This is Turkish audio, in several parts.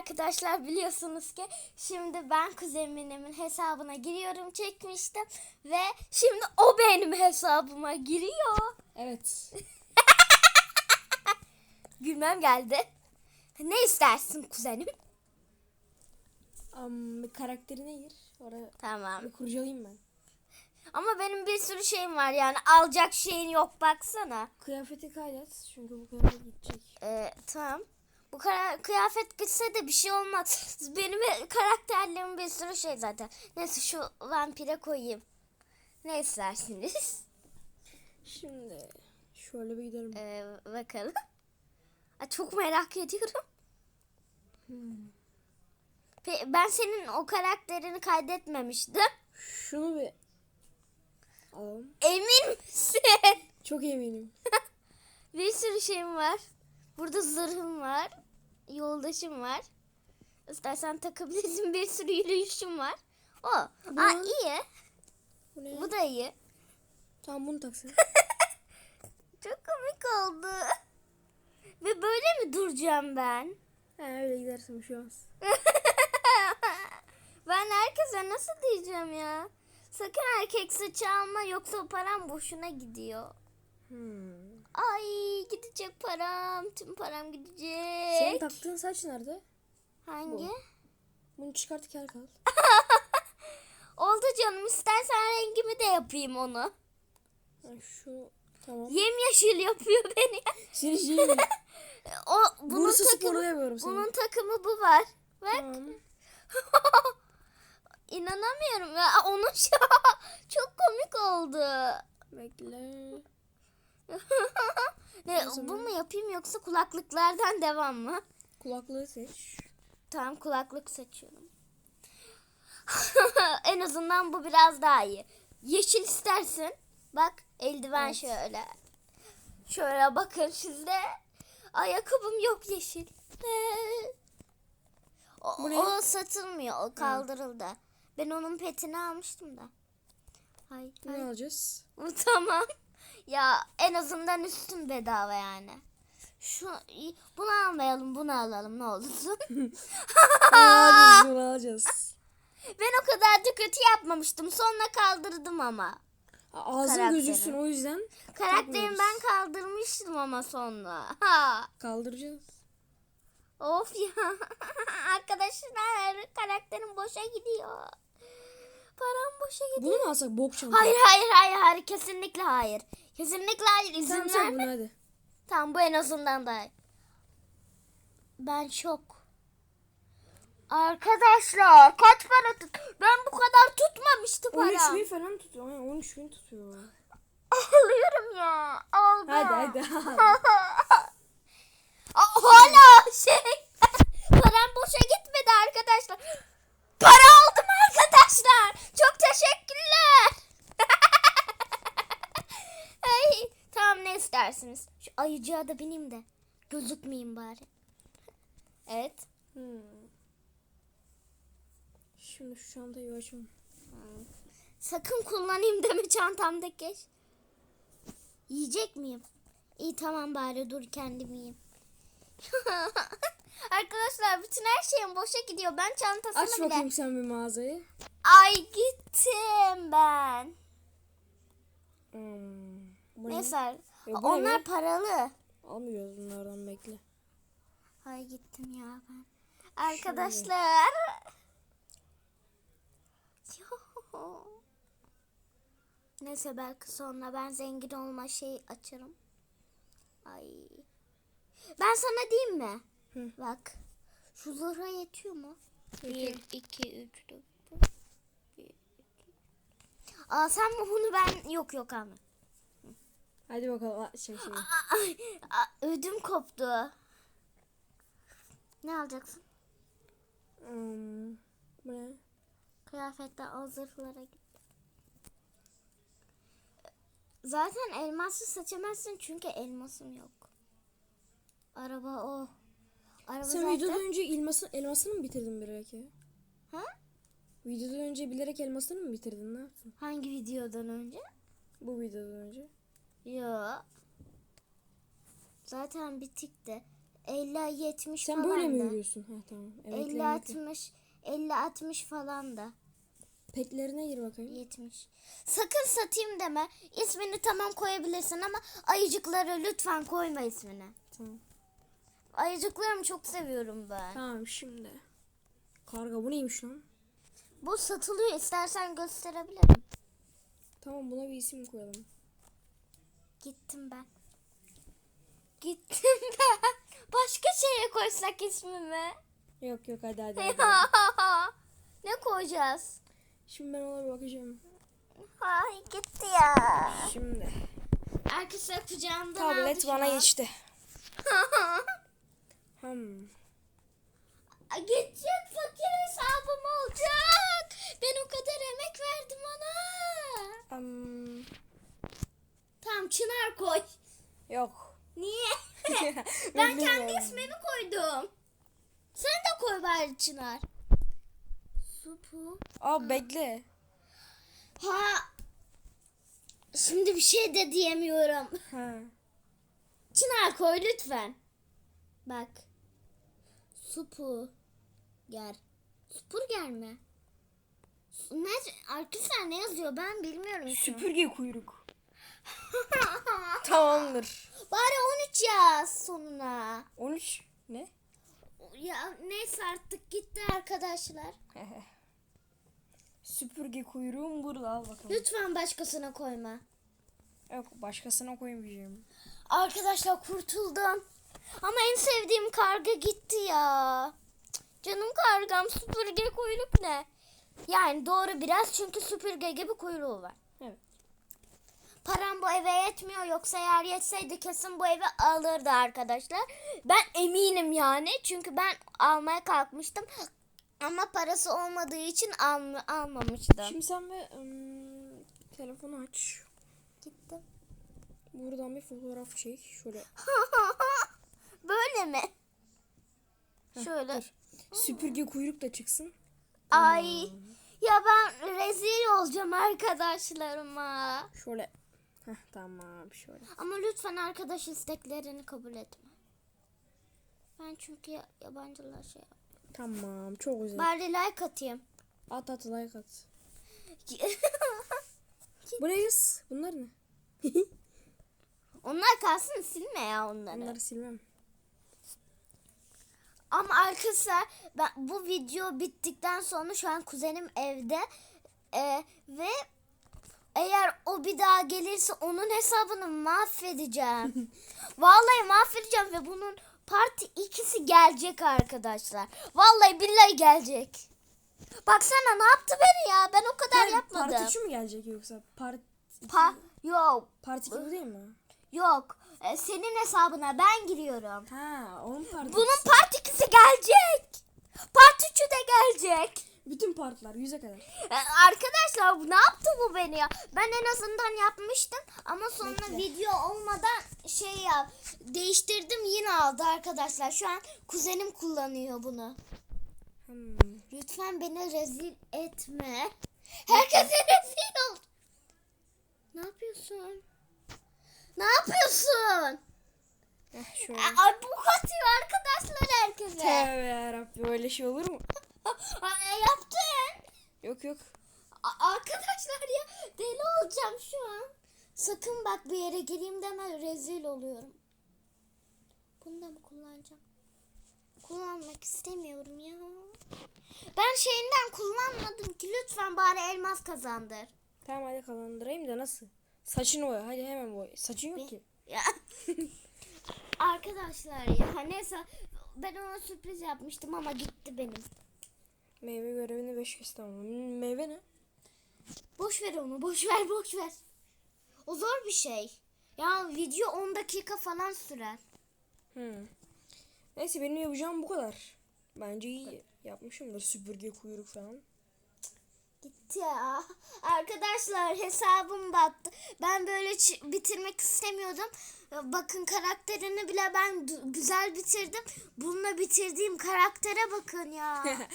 arkadaşlar biliyorsunuz ki şimdi ben kuzenimin hesabına giriyorum çekmiştim ve şimdi o benim hesabıma giriyor. Evet. Gülmem geldi. Ne istersin kuzenim? Um, karakterine gir. Oraya Tamam. bir kurcalayayım ben. Ama benim bir sürü şeyim var yani alacak şeyin yok baksana. Kıyafeti kaydet. Çünkü bu kıyafet gidecek. Ee, tamam. Bu kıyafet gitse de bir şey olmaz. Benim karakterlerim bir sürü şey zaten. Neyse şu vampire koyayım. Ne istersiniz? Şimdi şöyle bir gidelim. Ee, bakalım. Aa, çok merak ediyorum. Pe- Ben senin o karakterini kaydetmemiştim. Şunu bir alalım. Emin misin? Çok eminim. bir sürü şeyim var. Burada zırhım var. Yoldaşım var. İstersen takabilirsin bir sürü yürüyüşüm var. O. Aa Bu- iyi. Bu ne? Bu da iyi. Tamam bunu taksın. Çok komik oldu. Ve böyle mi duracağım ben? He öyle gidersin bir şey olmaz. ben herkese nasıl diyeceğim ya? Sakın erkek saçı alma yoksa param boşuna gidiyor. Hmm. Ay gidecek param. Tüm param gidecek. Senin taktığın saç nerede? Hangi? Bunu çıkart kel kal. Oldu canım istersen rengimi de yapayım onu. Şu tamam. Yemyeşil yapıyor beni. Seni şey o bunun Burası takımı, seni. bunun takımı bu var. Bak. Tamam. İnanamıyorum ya. Onun şu çok komik oldu. Bekle. Ne, zaman- bu mu yapayım yoksa kulaklıklardan devam mı? Kulaklığı seç. Tamam kulaklık seçiyorum. en azından bu biraz daha iyi. Yeşil istersin. Bak eldiven Evet. şöyle. Şöyle bakın sizde. Ayakkabım yok yeşil. O, Bu ne? o satılmıyor. O kaldırıldı. Ben onun petini almıştım da. Ay, Ne ay. alacağız? Tamam. Ya en azından üstün bedava yani. Şu bunu almayalım, bunu alalım ne olursun. Alacağız, bunu alacağız. Ben o kadar da kötü yapmamıştım. Sonra kaldırdım ama. Ağzın gözüksün o yüzden Karakterimi ben kaldırmıştım ama sonra. Ha. kaldıracağız. Of ya. Arkadaşlar karakterim boşa gidiyor. Param boşa gidiyor. Bunu mu alsak bok çanta? Hayır hayır hayır hayır kesinlikle hayır. Kesinlikle hayır izin Tamam verme. hadi. Tamam bu en azından iyi. Ben şok. Arkadaşlar kaç para tut? Ben bu kadar tutmamıştı 13 para. bin falan tutuyor. Aynen 13 bin tutuyor. Alıyorum ya. Aldım. Hadi hadi. Aa, Hala şey. Param boşa gitmedi arkadaşlar. Para aldım arkadaşlar. Çok teşekkürler. Ay, tamam ne istersiniz? Ayıcığa da bineyim de gözükmeyeyim bari. Evet. Hmm. Şimdi şu çantayı açalım. Sakın kullanayım deme çantamdaki. Yiyecek miyim? İyi tamam bari dur kendim yiyeyim. Arkadaşlar bütün her şeyim boşa gidiyor. Ben çantasını Aç bile... bakayım sen bir mağazayı. Ay gittim ben. Hmm. Ne? Neyse. Ne onlar be? paralı. Almıyoruz bunlardan bekle. Ay gittim ya ben. Arkadaşlar. Neyse belki sonra ben zengin olma şey açarım. Ay. Ben sana diyeyim mi? Hı. Bak. Şu zırha yetiyor mu? Yetiyor. 1, 2, 3, 4, 5. Aa sen bunu ben yok yok alma. Hadi bakalım. Aa, Şey şey. Ay, a- ödüm koptu. Ne alacaksın? Hmm. Bu ne? Kıyafetten o zırhlara git. Zaten elması seçemezsin çünkü elmasım yok. Araba o. Araba Sen zaten... videodan önce elması, elmasını mı bitirdin bilerek ya? Ha? Videodan önce bilerek elmasını mı bitirdin? Ne yaptın? Hangi videodan önce? Bu videodan önce. Yo. Zaten bitikti. 50 70 Sen falan böyle mi da. yürüyorsun? Ha tamam. Evet, 50 evet. 60 50 60 falan da. Petlerine gir bakayım. 70. Sakın satayım deme. İsmini tamam koyabilirsin ama ayıcıkları lütfen koyma ismini. Tamam. Ayıcıklarımı çok seviyorum ben. Tamam şimdi. Karga bu neymiş lan? Bu satılıyor. İstersen gösterebilirim. Tamam buna bir isim koyalım. Gittim ben. Gittim ben. Başka şeye koysak ismimi. Yok yok hadi hadi. hadi. ne koyacağız? Şimdi ben ona bakacağım. Ay gitti ya. Şimdi. Arkadaşlar kucağımda Tablet bana geçti. Hmm. Gidecek fakir hesabım olacak. Ben o kadar emek verdim ona. Hmm, Tamam Çınar koy. Yok. Niye? ben kendi ismimi koydum. Sen de koy bari Çınar. Supu. Aa bekle. Ha. Şimdi bir şey de diyemiyorum. Ha. Çınar koy lütfen. Bak. Supu. Ger. Supurger mi? Ne? Arkadaşlar ne yazıyor ben bilmiyorum. Süpürge kuyruk. Tamamdır. Bari 13 yaz sonuna. 13 ne? Ya neyse artık gitti arkadaşlar. Süpürge kuyruğum burada al bakalım. Lütfen başkasına koyma. Yok başkasına koymayacağım. Arkadaşlar kurtuldum. Ama en sevdiğim karga gitti ya. Canım kargam süpürge kuyruk ne? Yani doğru biraz çünkü süpürge gibi kuyruğu var. Evet. Param bu eve yetmiyor yoksa eğer yetseydi kesin bu evi alırdı arkadaşlar. Ben eminim yani çünkü ben almaya kalkmıştım. Ama parası olmadığı için alm- almamıştım. Şimdi sen bir ım, telefonu aç. Gittim. Buradan bir fotoğraf çek. Şöyle. Böyle mi? Şöyle. Dur. Süpürge kuyruk da çıksın. Ay ya ben rezil olacağım arkadaşlarıma. Şöyle. Heh, tamam şöyle. Ama lütfen arkadaş isteklerini kabul etme. Ben çünkü ya- yabancılar şey yap- Tamam çok güzel. Bari like atayım. At at like at. Bu ne kız? Bunlar ne? Onlar kalsın silme ya onları. Bunları silmem. Ama arkadaşlar ben bu video bittikten sonra şu an kuzenim evde Ee, ve eğer o bir daha gelirse onun hesabını mahvedeceğim. Vallahi mahvedeceğim ve bunun parti ikisi gelecek arkadaşlar. Vallahi billahi gelecek. Baksana ne yaptı beni ya? Ben o kadar yapmadım. Parti şu mu gelecek yoksa? Part, Pa yok part 2 bu değil mi? yok. Ee, senin hesabına ben giriyorum. Ha onun partisi. Bunun part ikisi gelecek. Part üçü de gelecek. Bütün partlar yüze kadar. Ee, Arkadaşlar bu ne yaptı bu beni ya? Ben en azından yapmıştım ama sonra Bekle. video olmadan şey yap değiştirdim yine aldı arkadaşlar. Şu an kuzenim kullanıyor bunu. Hmm. Lütfen beni rezil etme. Herkese rezil ol. Ne yapıyorsun? Ne yapıyorsun? Heh, şöyle. Ay bu atıyor arkadaşlar herkese. Tövbe yarabbim öyle şey olur mu? Ay, yaptın. Yok yok. A- Arkadaşlar ya deli olacağım şu an. Sakın bak bir yere gireyim deme rezil oluyorum. Bunu da mı kullanacağım? Kullanmak istemiyorum ya. Ben şeyinden kullanmadım ki lütfen bari elmas kazandır. Tamam hadi kazandırayım da nasıl? Saçını boya hadi hemen boya. Saçın yok ki. Ya. Arkadaşlar ya neyse ben ona sürpriz yapmıştım ama gitti benim. Meyve görevini 5 kez tamamladım. Meyve ne? Boş ver onu boş ver boş ver. O zor bir şey. Ya video 10 dakika falan sürer. Hmm. Neyse benim yapacağım bu kadar. Bence iyi yapmışımdır süpürge kuyruk falan. Gitti ya. Arkadaşlar hesabım battı. Ben böyle bitirmek istemiyordum. Bakın karakterini bile ben güzel bitirdim. Bununla bitirdiğim karaktere bakın ya.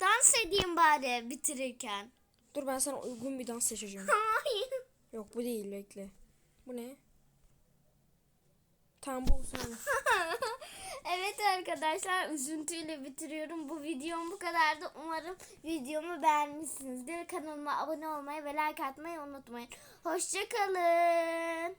Dans edeyim bari bitirirken. Dur ben sana uygun bir dans seçeceğim. Hayır. Yok bu değil bekle. Bu ne? Tamam bu sen. evet arkadaşlar üzüntüyle bitiriyorum. Bu videom bu kadardı. Umarım videomu beğenmişsinizdir. Kanalıma abone olmayı ve like atmayı unutmayın. Hoşçakalın.